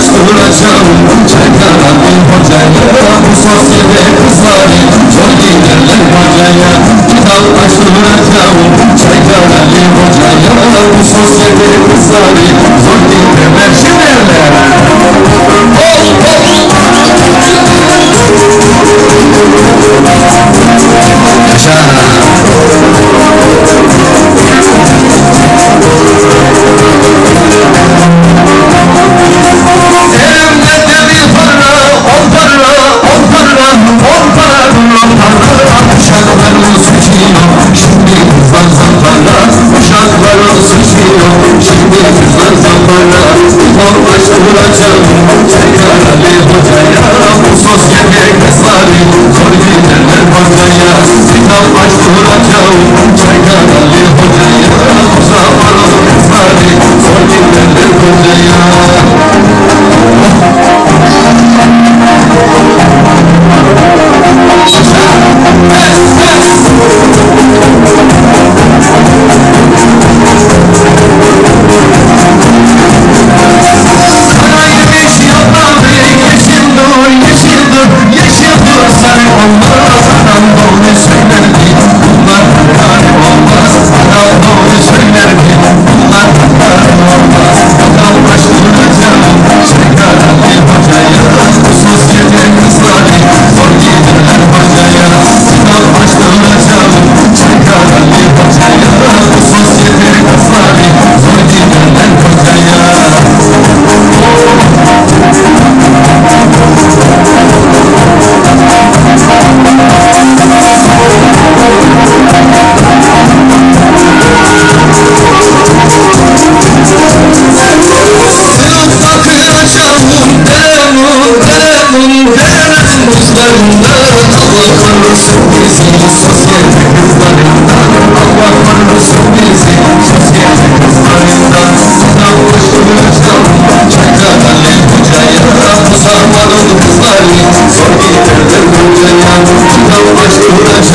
Uğraştıracağım bunca kara bir hocaya Bu sosyete kızları zor giderler bacaya Kitaplaştıracağım bunca kara bir hocaya Bu sosyete kızları zor kızlar zampara Kitap açtıracağım, çekar Ali hocaya Bu sosyete kızları, zor giderler hocaya Kitap açtıracağım, çekar Ali hocaya Bu zamanın kızları, zor giderler hocaya buzlarında Allah korusun bizi sosyete kızlarından Allah korusun bizi sosyete kızlarından Sınav başvuracağım çakar Ali hocaya Bu zamanın kızları zor giderler hocaya Sınav başvuracağım çakar